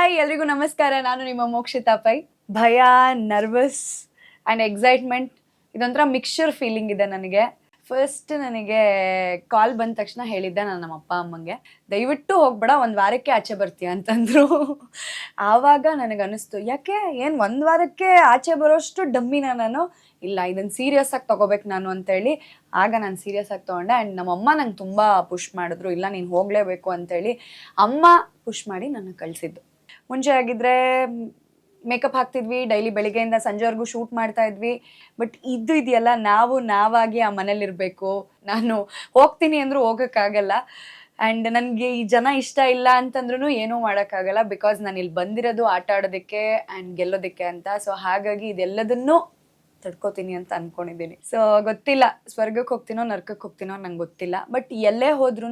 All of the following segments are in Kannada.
ಹಾಯ್ ಎಲ್ರಿಗೂ ನಮಸ್ಕಾರ. ನಾನು ನಿಮ್ಮ ಮೋಕ್ಷಿತಾ ಪೈ. ಭಯ ನರ್ವಸ್ ಆ್ಯಂಡ್ ಎಕ್ಸೈಟ್ಮೆಂಟ್ ಇದೊಂಥರ ಮಿಕ್ಸ್ಚರ್ ಫೀಲಿಂಗ್ ಇದೆ ನನಗೆ. ಫಸ್ಟ್ ನನಗೆ ಕಾಲ್ ಬಂದ ತಕ್ಷಣ ಹೇಳಿದ್ದೆ ನಾನು ನಮ್ಮ ಅಪ್ಪ, ಅಮ್ಮಂಗೆ. ದಯವಿಟ್ಟು ಹೋಗ್ಬೇಡ, ಒಂದು ವಾರಕ್ಕೆ ಆಚೆ ಬರ್ತೀಯ ಅಂತಂದರು. ಆವಾಗ ನನಗೆ ಅನಿಸ್ತು ಯಾಕೆ? ಏನು ಒಂದು ವಾರಕ್ಕೆ ಆಚೆ ಬರೋಷ್ಟು ಡಮ್ಮಿನ ನಾನು? ಇಲ್ಲ ಇದನ್ನು ಸೀರಿಯಸ್ ಆಗಿ ತಗೋಬೇಕು ನಾನು ಅಂತೇಳಿ. ಆಗ ನಾನು ಸೀರಿಯಸ್ ಆಗಿ ತೊಗೊಂಡೆ. ಆ್ಯಂಡ್ ನಮ್ಮಮ್ಮ ನಂಗೆ ತುಂಬ ಪುಷ್ ಮಾಡಿದ್ರು. ಇಲ್ಲ, ನೀನು ಹೋಗಲೇಬೇಕು ಅಂತೇಳಿ. ಅಮ್ಮ ಪುಷ್ ಮಾಡಿ ನನ್ನ ಕಳಿಸಿದ್ದು. ಮುಂಚೆ ಆಗಿದ್ರೆ ಮೇಕಪ್ ಹಾಕ್ತಿದ್ವಿ, ಡೈಲಿ ಬೆಳಿಗ್ಗೆಯಿಂದ ಸಂಜೆವರೆಗೂ ಶೂಟ್ ಮಾಡ್ತಾ ಇದ್ವಿ. ಬಟ್ ಇದು ಇದೆಯಲ್ಲ, ನಾವು ನಾವಾಗಿ ಆ ಮನೇಲಿರಬೇಕು. ನಾನು ಹೋಗ್ತೀನಿ ಅಂದ್ರೂ ಹೋಗೋಕ್ಕಾಗಲ್ಲ. ಆ್ಯಂಡ್ ನನಗೆ ಈ ಜನ ಇಷ್ಟ ಇಲ್ಲ ಅಂತಂದ್ರೂ ಏನೂ ಮಾಡೋಕ್ಕಾಗಲ್ಲ ಬಿಕಾಸ್ ನಾನು ಇಲ್ಲಿ ಬಂದಿರೋದು ಆಟ ಆಡೋದಕ್ಕೆ ಆ್ಯಂಡ್ ಗೆಲ್ಲೋದಕ್ಕೆ ಅಂತ. ಸೊ ಹಾಗಾಗಿ ಇದೆಲ್ಲದನ್ನೂ ತಡ್ಕೋತೀನಿ ಅಂತ ಅನ್ಕೊಂಡಿದ್ದೀನಿ. ಸೊ ಗೊತ್ತಿಲ್ಲ, ಸ್ವರ್ಗಕ್ಕೆ ಹೋಗ್ತೀನೋ, ನರ್ಕಕ್ಕೆ ಹೋಗ್ತೀನೋ ನಂಗೆ ಗೊತ್ತಿಲ್ಲ. ಬಟ್ ಎಲ್ಲೇ ಹೋದ್ರೂ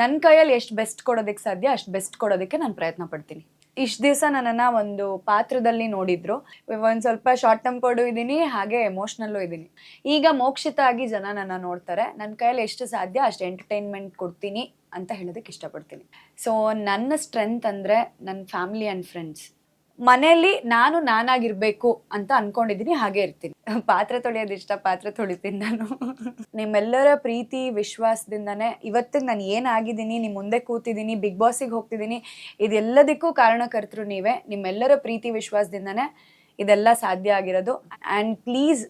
ನನ್ನ ಕೈಯಲ್ಲಿ ಎಷ್ಟು ಬೆಸ್ಟ್ ಕೊಡೋದಕ್ಕೆ ಸಾಧ್ಯ, ಅಷ್ಟು ಬೆಸ್ಟ್ ಕೊಡೋದಕ್ಕೆ ನಾನು ಪ್ರಯತ್ನ ಪಡ್ತೀನಿ. ಇಷ್ಟು ದಿವಸ ನನ್ನನ್ನು ಒಂದು ಪಾತ್ರದಲ್ಲಿ ನೋಡಿದ್ರು. ಒಂದು ಸ್ವಲ್ಪ ಶಾರ್ಟ್ ಕೊಡು ಇದ್ದೀನಿ, ಹಾಗೆ ಎಮೋಷ್ನಲ್ಲೂ ಇದ್ದೀನಿ. ಈಗ ಮೋಕ್ಷಿತ ಆಗಿ ಜನ ನನ್ನ ನೋಡ್ತಾರೆ. ನನ್ನ ಕೈಯಲ್ಲಿ ಎಷ್ಟು ಸಾಧ್ಯ ಅಷ್ಟು ಎಂಟರ್ಟೈನ್ಮೆಂಟ್ ಕೊಡ್ತೀನಿ ಅಂತ ಹೇಳೋದಕ್ಕೆ ಇಷ್ಟಪಡ್ತೀನಿ. ಸೊ ನನ್ನ ಸ್ಟ್ರೆಂತ್ ಅಂದರೆ ನನ್ನ ಫ್ಯಾಮಿಲಿ ಆ್ಯಂಡ್ ಫ್ರೆಂಡ್ಸ್ ಮನೆಯಲ್ಲಿ ನಾನು ನಾನಾಗಿರ್ಬೇಕು ಅಂತ ಅನ್ಕೊಂಡಿದ್ದೀನಿ, ಹಾಗೆ ಇರ್ತೀನಿ. ಪಾತ್ರೆ ತೊಳೆಯೋದು ಇಷ್ಟ, ಪಾತ್ರೆ ತೊಳಿತೀನಿ ನಾನು. ನಿಮ್ಮೆಲ್ಲರ ಪ್ರೀತಿ, ವಿಶ್ವಾಸದಿಂದನೇ ಇವತ್ತಿಗೆ ನಾನು ಏನಾಗಿದ್ದೀನಿ ನಿಮ್ಮ ಮುಂದೆ ಕೂತಿದ್ದೀನಿ, ಬಿಗ್ ಬಾಸಿಗೆ ಹೋಗ್ತಿದ್ದೀನಿ, ಇದೆಲ್ಲದಕ್ಕೂ ಕಾರಣಕರ್ತರು ನೀವೇ. ನಿಮ್ಮೆಲ್ಲರ ಪ್ರೀತಿ, ವಿಶ್ವಾಸದಿಂದನೇ ಇದೆಲ್ಲ ಸಾಧ್ಯ ಆಗಿರೋದು. And please